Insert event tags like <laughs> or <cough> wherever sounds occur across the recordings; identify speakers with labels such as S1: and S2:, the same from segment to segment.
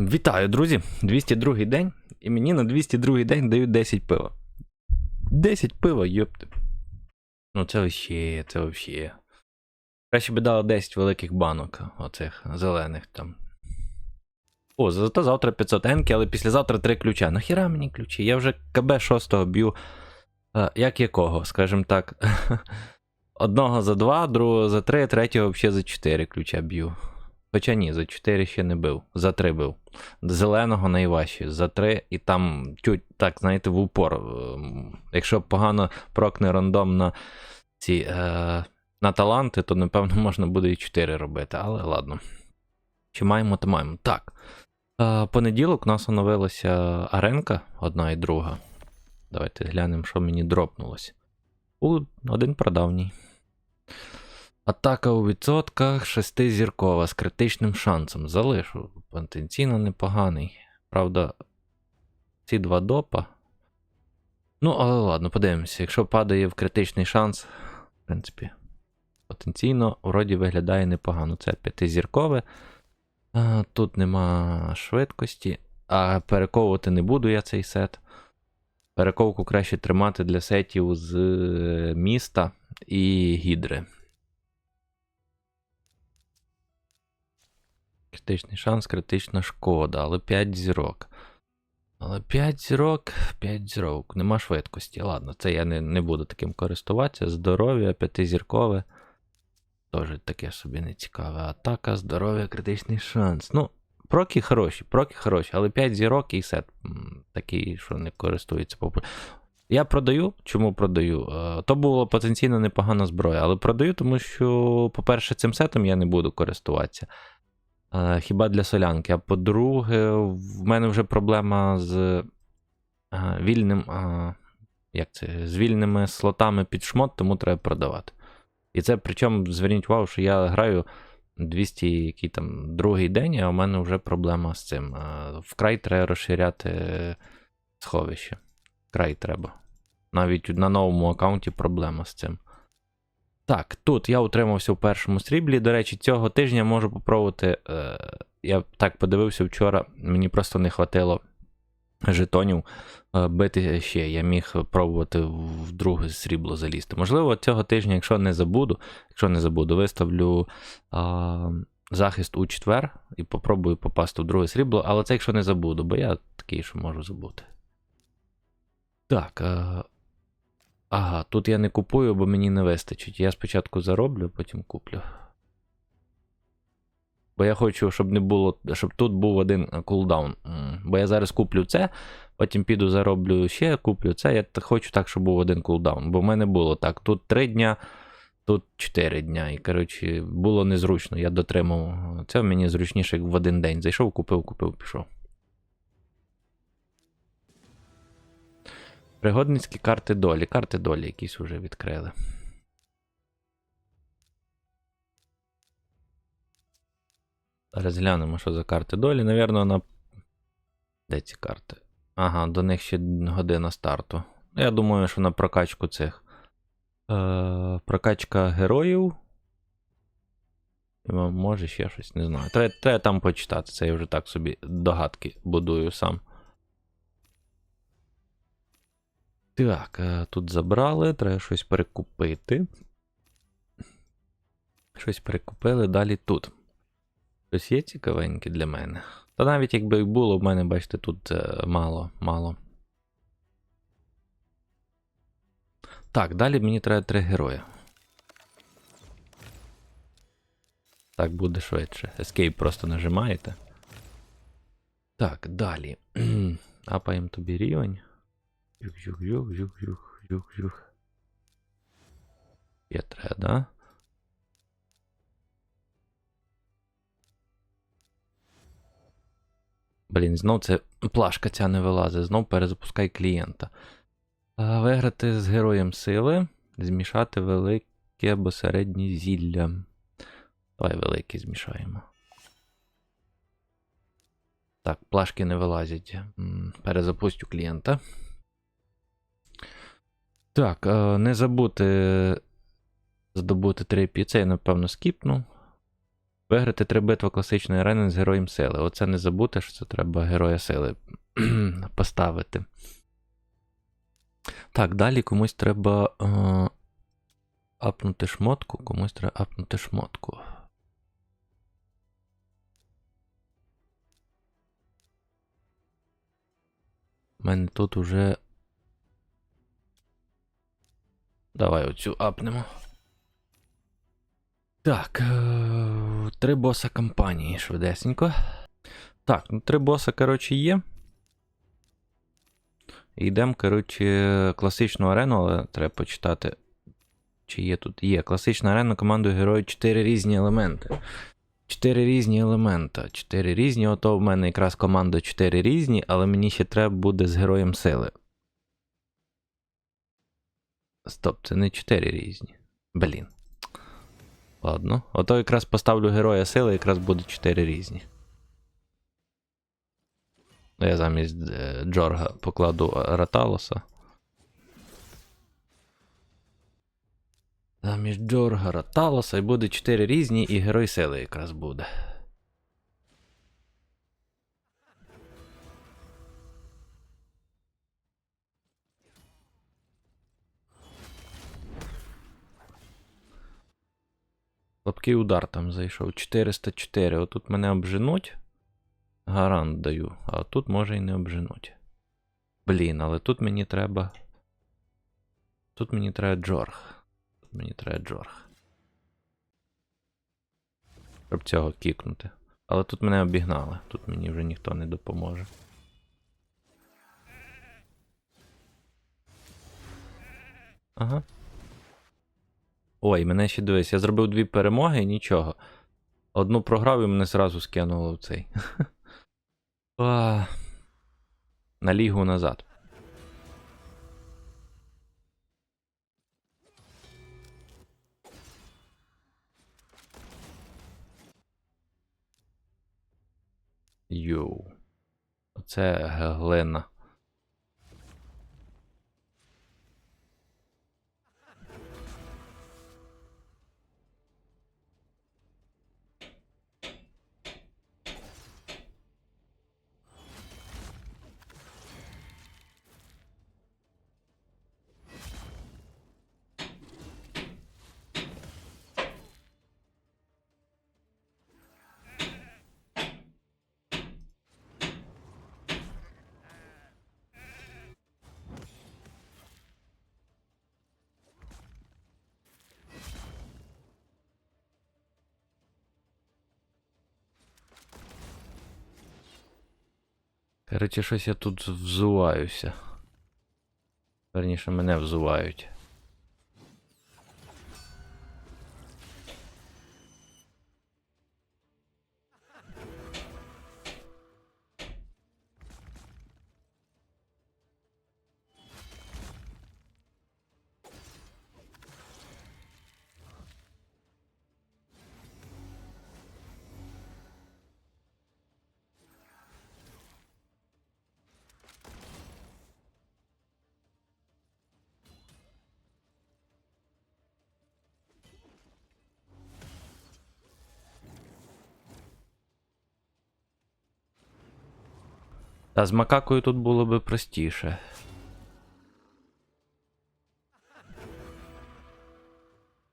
S1: Вітаю, друзі! 202 день, і мені на 202 день дають 10 пива. 10 пива, йопти. Ну це вообще, це вообще. Краще би дали 10 великих банок, оцих зелених там. О, зато завтра 500 енки, але післязавтра 3 ключа. Нахіра мені ключі? Я вже КБ 6 б'ю. е, як якого, скажімо так. <laughs> Одного за 2, другого за 3, третього взагалі за 4 ключа б'ю. Хоча ні, за 4 ще не бив, за 3 бив. Зеленого найважче, за 3 і там тють, так, знаєте, в упор. Ем, Якщо погано прокне рандом на ці е, на таланти, то напевно <laughs> можна буде і 4 робити, але ладно. Чи маємо, то маємо. Так. Е, понеділок у нас оновилася аренка, одна і друга. Давайте глянемо, що мені дропнулося. У, один прадавній. Атака у відсотках шестизіркова з критичним шансом. Залишу. Потенційно непоганий. Правда, ці два допа. Ну, але ладно, подивимося. Якщо падає в критичний шанс, в принципі, потенційно, вроді виглядає непогано. Це п'ятизіркове. А, тут нема швидкості. А перековувати не буду я цей сет. Перековку краще тримати для сетів з е, міста і гідри. Критичний шанс, критична шкода, але 5 зірок. Але 5 зірок, 5 зірок. Нема швидкості. Ладно, це я не, не буду таким користуватися. Здоров'я, п'ятизіркове. Теж таке собі не цікаве. Атака, здоров'я, критичний шанс. Ну, проки хороші, проки хороші, але 5 зірок і сет такий, що не користується попу- Я продаю. Чому продаю? Е, То була потенційно непогана зброя, але продаю, тому що, по-перше, цим сетом я не буду користуватися. Хіба для солянки. А по-друге, в мене вже проблема з вільним. Як це? З вільними слотами під шмот, тому треба продавати. І це причому зверніть увагу, що я граю 200 який там другий день, а у мене вже проблема з цим. Вкрай треба розширяти сховище. Вкрай треба. Навіть на новому аккаунті проблема з цим. Так, тут я утримався в першому сріблі. До речі, цього тижня можу попробувати. Е, я так подивився вчора, мені просто не хватило жетонів е, бити ще. Я міг пробувати в друге срібло залізти. Можливо, цього тижня, якщо не забуду, якщо не забуду, виставлю а, захист у четвер і попробую попасти в друге срібло, але це якщо не забуду, бо я такий, що можу забути. Так. Е, Ага, тут я не купую, бо мені не вистачить. Я спочатку зароблю, потім куплю. Бо я хочу, щоб не було, щоб тут був один е, кулдаун. Бо я зараз куплю це, потім піду зароблю ще, куплю це. Я хочу так, щоб був один кулдаун. Бо в мене було так. Тут 3 дня, тут 4 дня. І, коротше, було незручно. Я дотримав. Це мені зручніше як в один день. Зайшов, купив, купив, пішов. Пригодницькі карти долі. Карти долі якісь вже відкрили. Зараз глянемо, що за карти долі. Навірно, на. Де ці карти? Ага, до них ще година старту. Я думаю, що на прокачку цих. Е, прокачка героїв. Може ще щось, не знаю. Треба, там почитати. Це я вже так собі догадки будую сам. Так, е, тут забрали, треба щось перекупити. Щось перекупили, далі тут. Щось є цікавеньке для мене. Та навіть якби було, в мене, бачите, тут е, мало, мало. Так, далі мені треба три герої. Так буде швидше. Escape просто нажимаєте. Так, далі. <clears throat> Апаємо тобі рівень. Юх-юх-юх-юх-юх-юх-юх. Треба, да? Блін, знов це плашка ця не вилазить, знов перезапускай клієнта. Виграти з героєм сили, змішати велике або середнє зілля. Давай велике змішаємо. Так, плашки не вилазять. Перезапустю клієнта. Так, не забути здобути 3 пі. Це я, напевно, скіпну. Виграти три битви класичної арени з героєм сили. Оце не забути, що це треба героя сили <clears throat> поставити. Так, далі комусь треба е, апнути шмотку, комусь треба апнути шмотку. У мене тут уже. Давай оцю апнемо. Так. е, Три боса кампанії швидесенько. Так, ну три боса, коротше, є. Йдемо, коротше, класичну арену, але треба почитати. Чи є тут? Є. Класична арена командою героїв 4 різні елементи. 4 різні елемента. 4 різні. Ото в мене якраз команда 4 різні, але мені ще треба буде з героєм сили. Стоп, це не 4 різні. Блін. Ладно. Ото якраз поставлю героя сили, якраз буде 4 різні. Ну, Я замість е, Джорга покладу Раталоса. Замість Джорга Раталоса і буде 4 різні, і герой сили якраз буде. Слабкий удар там зайшов. 404. Отут мене обженуть. Гарант даю. А тут може і не обженуть. Блін, але тут мені треба. Тут мені треба Джорг. Тут мені треба Джорг. Щоб цього кікнути. Але тут мене обігнали. Тут мені вже ніхто не допоможе. Ага. Ой, мене ще дивись, я зробив дві перемоги і нічого. Одну програв і мене зразу скинуло в цей. <laughs> На лігу назад. Йоу. Оце глина. Короче, щось я тут взуваюся. Верніше, мене взувають. Та з макакою тут було би простіше.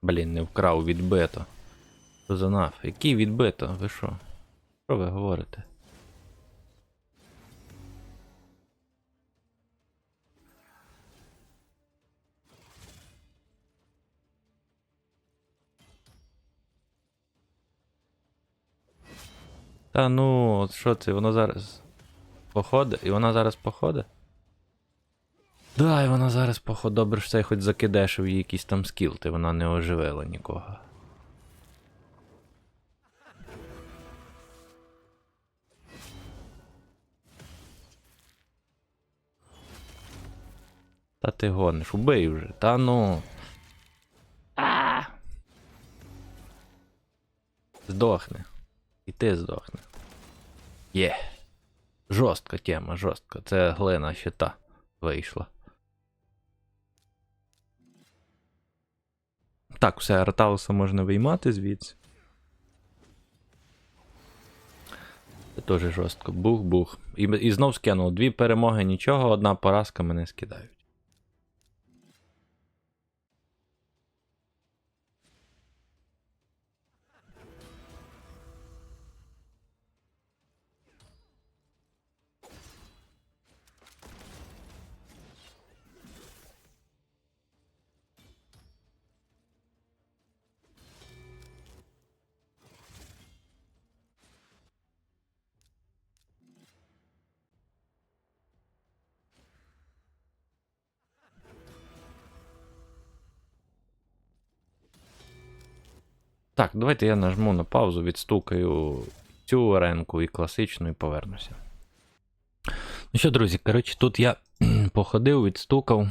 S1: Блін, не вкрав відбито. Що за наф? Який відбито? Ви що? Що ви говорите? Та ну, от що це, воно зараз походить? І вона зараз походить? Да, і вона зараз походить. Добре, що це хоч закидешив їй якийсь там скіл, ти вона не оживила нікого. Та ти гониш, убий вже, та ну. А! Здохне. І ти здохне. Є. Жорстка тема, жорстка. Це глина щита вийшла. Так, все, Артауса можна виймати звідси. Це теж жорстко. Бух-бух. І, і знов скинув. Дві перемоги нічого, одна поразка мене скидають. Так, давайте я нажму на паузу, відстукаю цю аренку і класичну, і повернуся. Ну що, друзі, коротше, тут я <clears throat> походив, відстукав,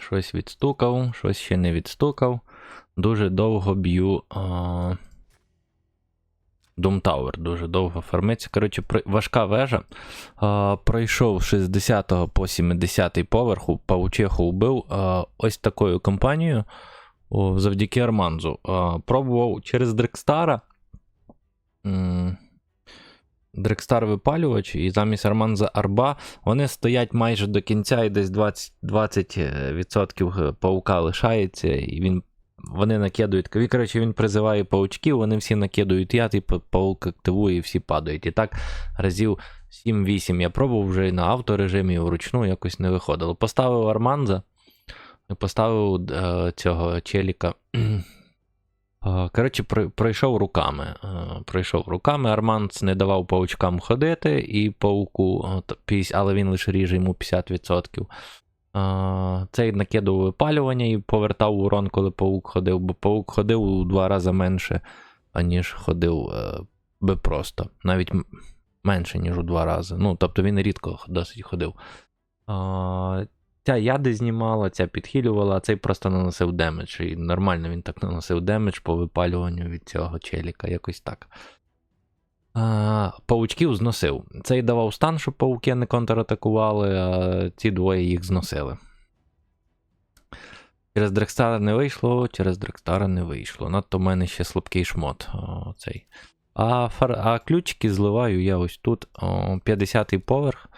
S1: щось відстукав, щось ще не відстукав. Дуже довго б'ю. Tower дуже довго фармиться. Коротше, важка вежа. А, пройшов 60 по 70 поверху, паучиху вбив ось такою компанією о, завдяки Арманзу. А, пробував через Дрекстара. Дрекстар випалювач, і замість Арманза Арба вони стоять майже до кінця, і десь 20%, 20% паука лишається, і він. Вони накидують. Коротше, він призиває паучків, вони всі накидують яд, і паук активує, і всі падають. І так разів 7-8 я пробував вже і на авторежимі, і вручну якось не виходило. Поставив Арманза, поставив е, цього челіка. Е, Коротше, пройшов руками. Е, Пройшов руками. Арманц не давав паучкам ходити, і пауку, але він лише ріже йому 50%. Е, Цей накидав випалювання і повертав урон, коли паук ходив, бо паук ходив у два рази менше, аніж ходив би просто. Навіть менше, ніж у два рази. Ну, тобто він рідко досить ходив. Ця яди знімала, ця підхилювала, а цей просто наносив демедж. І нормально він так наносив демедж по випалюванню від цього челіка, якось так. А, паучків зносив. Цей давав стан, щоб пауки не контратакували, а ці двоє їх зносили. Через Дрекстара не вийшло, через Дрекстара не вийшло. Надто в мене ще слабкий шмот. О, цей. А, фар... а ключики зливаю я ось тут. О, 50-й поверх.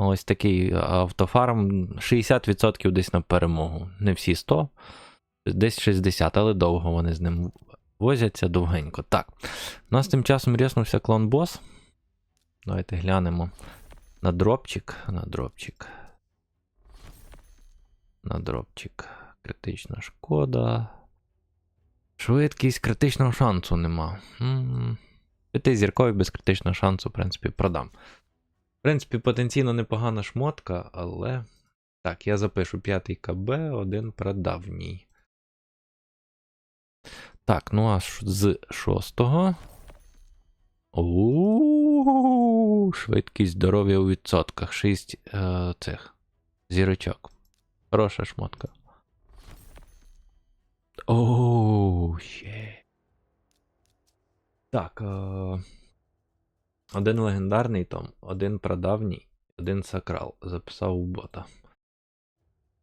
S1: Ось такий автофарм. 60% десь на перемогу. Не всі 100, десь 60, але довго вони з ним возяться довгенько. Так. У нас тим часом ріснувся клон бос. Давайте глянемо на дропчик. На дропчик. На дропчик. Критична шкода. Швидкість критичного шансу нема. П'ятизірковий без критичного шансу, в принципі, продам. Принципі, потенційно непогана шмотка, але. Так, я запишу 5 КБ, один прадавній. Так, ну а з шостого. У швидкість здоров'я у відсотках. 6 е, цих зірочок. Хороша шмотка. Оу, ще. Так. Е, один легендарний том, один прадавній, один сакрал. Записав у бота.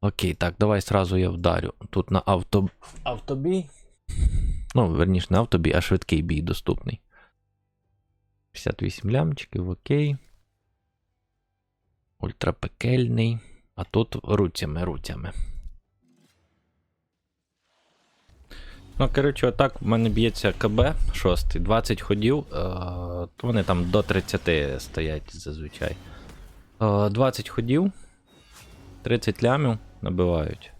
S1: Окей, так, давай сразу я вдарю. Тут на авто... автобій. Ну, верніше, не автобій, а швидкий бій доступний. 58 лямчиків, окей. Ультрапекельний. А тут руцями, руцями. Ну, коротше, отак в мене б'ється КБ 6, 20 ходів. Е, вони там до 30 стоять зазвичай. Е, 20 ходів. 30 лямів набивають.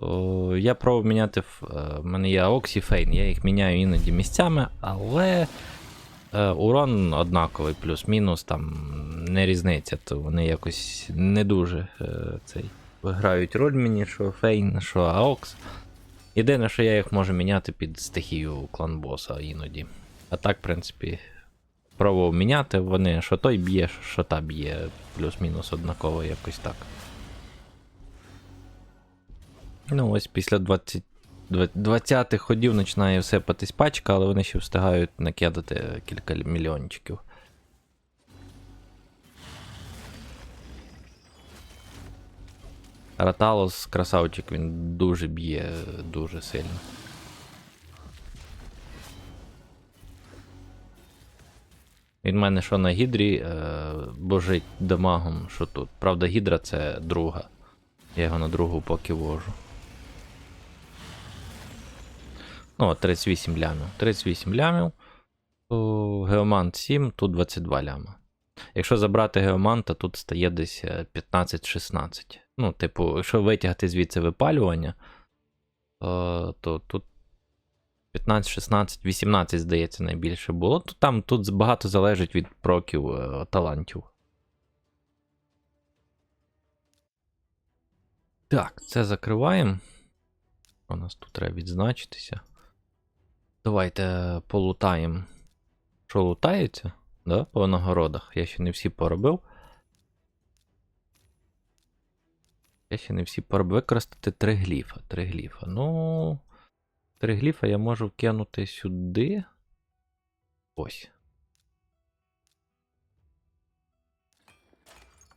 S1: О, я пробував міняти. е, В мене є Aox і Фейн, я їх міняю іноді місцями, але е, урон однаковий, плюс-мінус, там не різниця, то вони якось не дуже е, цей, грають роль мені, що Фейн, що Aox. Єдине, що я їх можу міняти під стихію клан-боса іноді. А так, в принципі, пробував міняти, вони що той б'є, що та б'є, плюс-мінус однаково якось так. Ну, ось після 20, 20 ходів починає сипатись пачка, але вони ще встигають накидати кілька мільйончиків. Раталос, красавчик, він дуже б'є, дуже сильно. Він мене що на гідрі е, божить дамагом, що тут. Правда, гідра це друга. Я його на другу поки вожу. Ну, 38 лямів. 38 лямів. То Геомант 7, тут 22 ляма. Якщо забрати геоманта, тут стає десь е, 15-16. Ну, типу, якщо витягти звідси випалювання, е, то тут 15, 16, 18, здається, найбільше було. То там тут багато залежить від проків е, талантів. Так, це закриваємо. У нас тут треба відзначитися. Давайте полутаємо. Що лутається? Да? По нагородах. Я ще не всі поробив. Я ще не всі поробив. Використати три гліфа. Три гліфа. Ну. Три гліфа я можу вкинути сюди. Ось.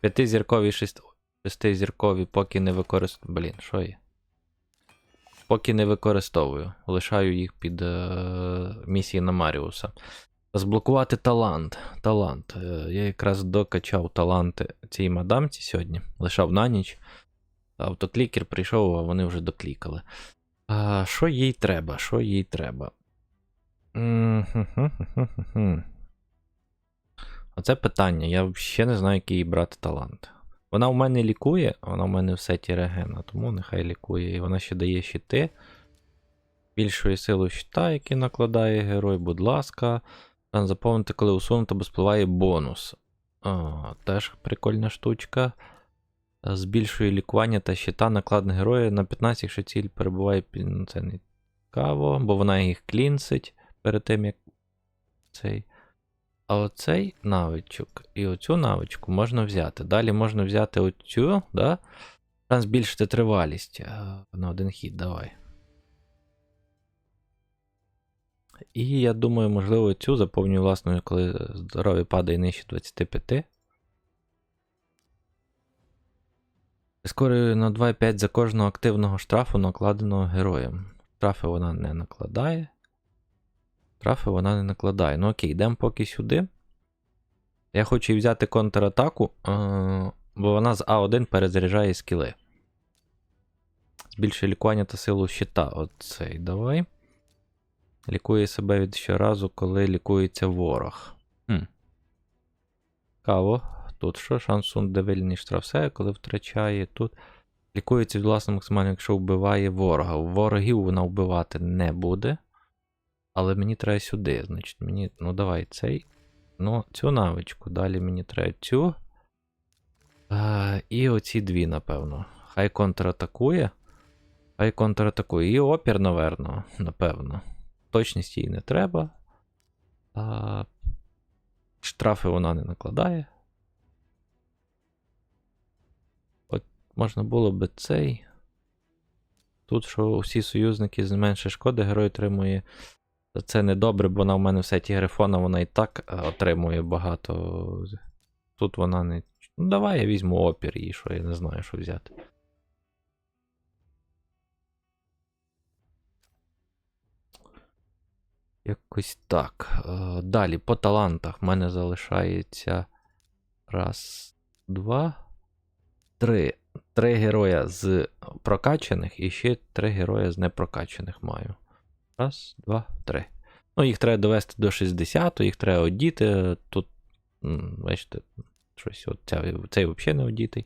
S1: П'ятизіркові шест... шестизіркові поки не використовую. Блін, що є? Поки не використовую. Лишаю їх під е... місії на Маріуса. Розблокувати талант. Талант. Е, Я якраз докачав таланти цій мадамці сьогодні. Лишав на ніч. Автоклікер прийшов, а вони вже доклікали. А, Що їй треба? Що їй треба? Оце питання. Я взагалі не знаю, який їй брати талант. Вона в мене лікує, вона в мене в сеті регена, тому нехай лікує. І вона ще дає щити. Більшої сили щита, який накладає герой, будь ласка. Заповнити, коли усунуто, бо спливає бонус. А, теж прикольна штучка. Збільшує лікування та щита накладних героя на 15, якщо ціль перебуває під. Ну, це не цікаво, бо вона їх клінсить перед тим, як цей. А оцей навичок і оцю навичку можна взяти. Далі можна взяти оцю, да? Там збільшити тривалість е, на один хід, давай. І я думаю, можливо, цю заповнюю власною, коли здоров'я падає нижче 25. Прискорюю на 2,5 за кожного активного штрафу, накладеного героєм. Штрафи вона не накладає. Штрафи вона не накладає. Ну окей, йдемо поки сюди. Я хочу взяти контратаку, е- бо вона з А1 перезаряджає скіли. Збільшує лікування та силу щита. Оцей давай. Лікує себе від щоразу, коли лікується ворог. Хм. Цікаво. Тут що? Шансун девельний штраф все, коли втрачає. Тут лікується власного максимально, якщо вбиває ворога. Ворогів вона вбивати не буде. Але мені треба сюди. Значить, мені. Ну, давай цей. Ну, цю навичку. Далі мені треба цю. А, і оці дві, напевно. Хай контратакує. Хай контратакує. І опір, наверно, напевно. Точність їй не треба. А, штрафи вона не накладає. Можна було би цей. Тут, що усі союзники зменшує шкоди, герой отримує. Це не добре, бо вона в мене в сеті Грифона, вона і так е, отримує багато. Тут вона не. Ну, давай я візьму опір їй, що я не знаю, що взяти. Якось так. Е, Далі по талантах в мене залишається. Раз, два, три. Три героя з прокачаних і ще три героя з непрокачаних маю. Раз, два, три. Ну, їх треба довести до 60, їх треба одіти. Тут, бачите, щось от ця, цей взагалі не одітий.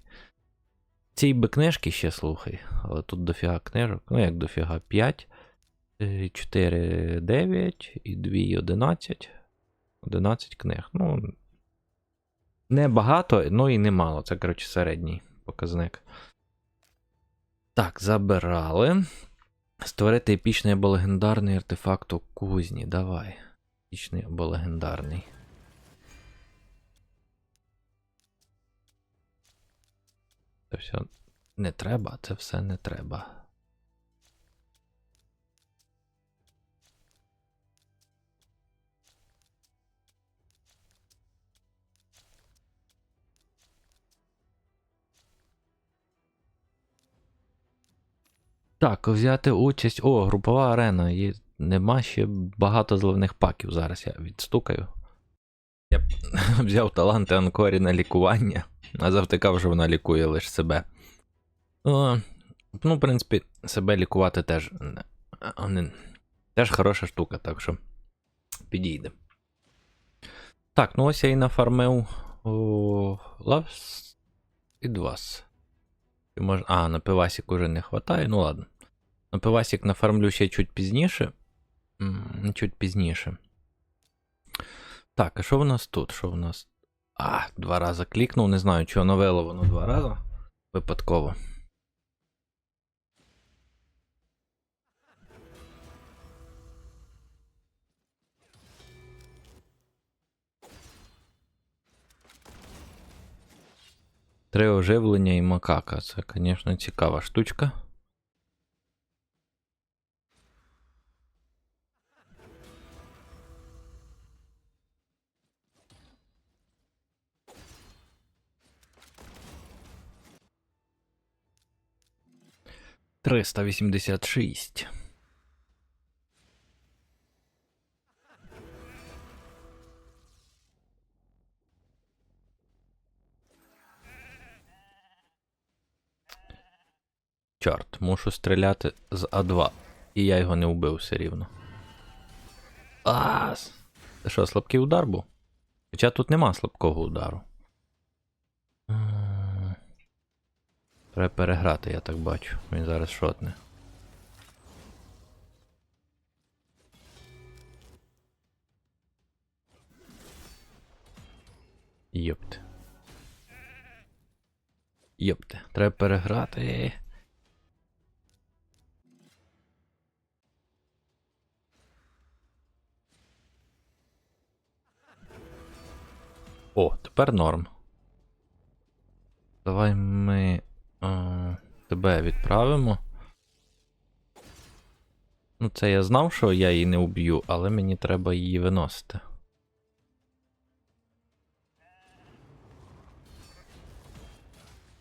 S1: Ці би книжки ще слухай, але тут дофіга книжок. Ну, як дофіга 5, 4, 9 і 2, 11. 11 книг. Ну, не багато, ну і не мало. Це, коротше, середній показник. Так, забирали. Створити епічний або легендарний артефакт у кузні. Давай. Епічний або легендарний. Це все не треба, це все не треба. Так, взяти участь. О, групова арена. Є... Нема ще багато зливних паків. Зараз я відстукаю. Я <laughs> взяв таланти Анкорі на лікування, а завтикав, що вона лікує лише себе. Ну, в принципі, себе лікувати теж. не- Теж хороша штука, так що підійде. Так, ну ось я і нафармив лавс і двас. А, на пивасік уже не хватає, ну ладно. На пивасік нафармлю ще чуть пізніше. Чуть пізніше. Так, а що в нас тут? Що в нас? А, два рази клікнув, не знаю, чого навело воно два рази. Випадково. Три оживлення і макака. Це, звісно, цікава штучка. Триста вісімдесят шість. Чорт, мушу стріляти з А2. І я його не вбив все рівно. Ас! Це що, слабкий удар був? Хоча тут нема слабкого удару. Треба переграти, я так бачу. Він зараз шотне. Йопте. Йопте, треба переграти. О, тепер норм. Давай ми тебе відправимо. Ну, це я знав, що я її не уб'ю, але мені треба її виносити.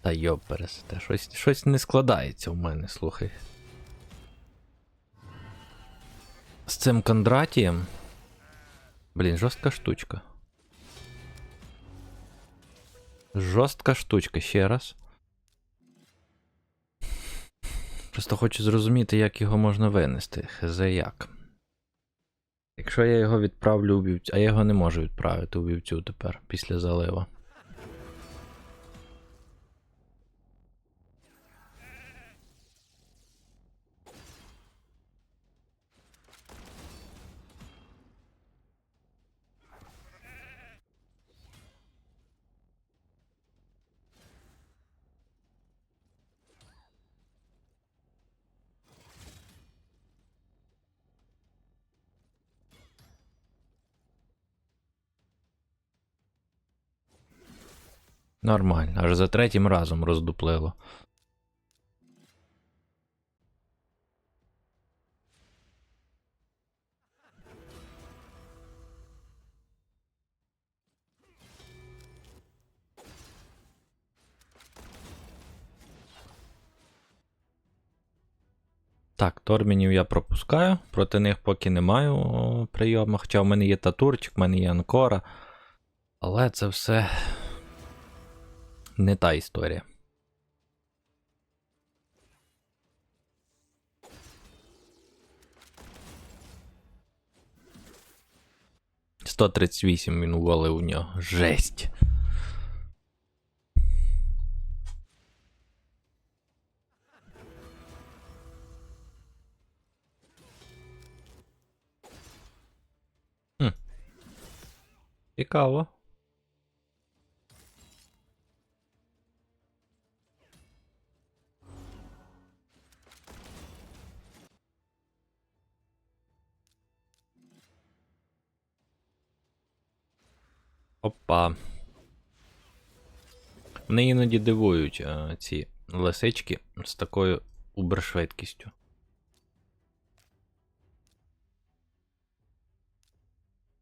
S1: Та йоб пересете, щось, щось не складається в мене, слухай. З цим Кондратієм. Блін, жорстка штучка. Жорстка штучка, ще раз. Просто хочу зрозуміти, як його можна винести. Хз як. Якщо я його відправлю у вівцю, а я його не можу відправити у вівцю тепер, після залива. Нормально, аж за третім разом роздуплило. Так, тормінів я пропускаю, проти них поки не маю прийому. Хоча в мене є татурчик, в мене є анкора. Але це все не та історія. Сто тридцять вісім він увалив у нього. Жесть. Цікаво. Опа. Мене іноді дивують е, ці лисички з такою убершвидкістю.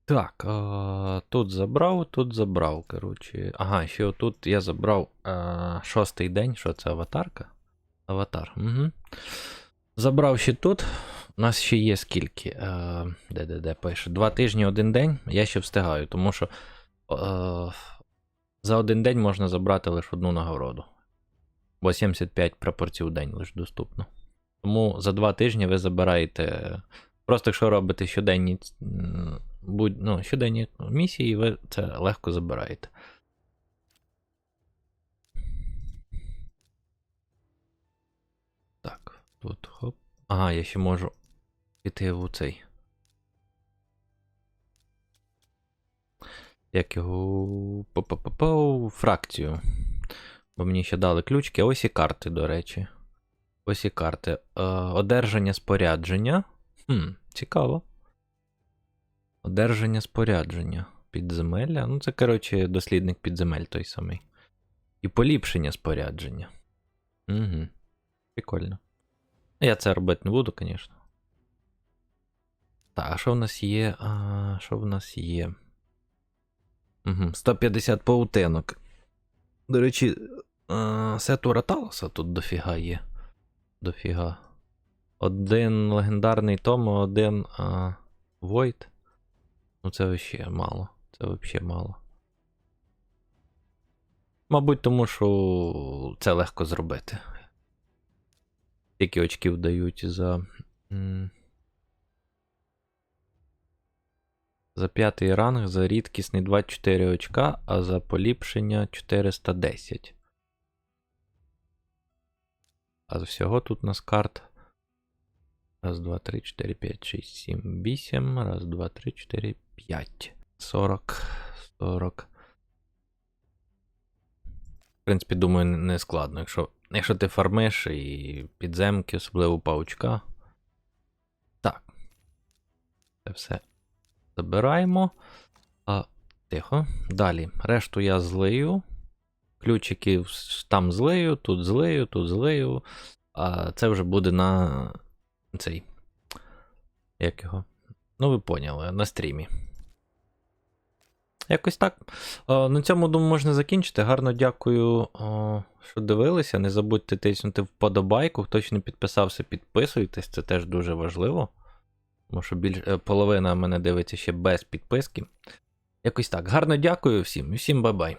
S1: Так, е, тут забрав, тут забрав, коротше. Ага, ще отут я забрав е, шостий день, що це аватарка? Аватар. Угу. Забрав ще тут. У нас ще є скільки? Е, де, де, де пише? Два тижні, один день. Я ще встигаю, тому що за один день можна забрати лише одну нагороду. Бо 75 пропорцій у день лише доступно. Тому за два тижні ви забираєте. Просто якщо робите щоденні, будь, ну, щоденні місії, ви це легко забираєте. Так, тут хоп. Ага, я ще можу піти в цей. Як його. По-по-по-по, фракцію. Бо мені ще дали ключки. Ось і карти, до речі. Ось і карти. Е, одержання спорядження. Хм, цікаво. Одержання спорядження. Підземелля. Ну, це, коротше, дослідник підземель той самий. І поліпшення спорядження. Угу. Прикольно. Я це робити не буду, звісно. Так, а що в нас є? А, що в нас є? Угу, 150 паутинок. До речі, а, сету Раталоса тут дофіга є. Дофіга. Один легендарний Том, один а, Void. Ну, це вообще мало. Це вообще мало. Мабуть, тому що це легко зробити. Скільки очків дають за. За п'ятий ранг за рідкісний 24 очка, а за поліпшення 410. А всього тут у нас карт. Раз, два, три, чотири, п'ять, шість, сім, вісім. Раз, два, три, чотири, п'ять. 40. 40. В принципі, думаю, не складно. Якщо, якщо ти фармиш і підземки, особливо паучка. Так. Це все забираємо. А, тихо. Далі. Решту я злию. Ключики там злию, тут злию, тут злию. А це вже буде на цей. Як його? Ну, ви поняли, на стрімі. Якось так. О, на цьому, думаю, можна закінчити. Гарно дякую, о, що дивилися. Не забудьте тиснути вподобайку. Хто ще не підписався, підписуйтесь, це теж дуже важливо. Тому що більш... е, половина мене дивиться ще без підписки. Якось так. Гарно дякую всім і всім бай-бай.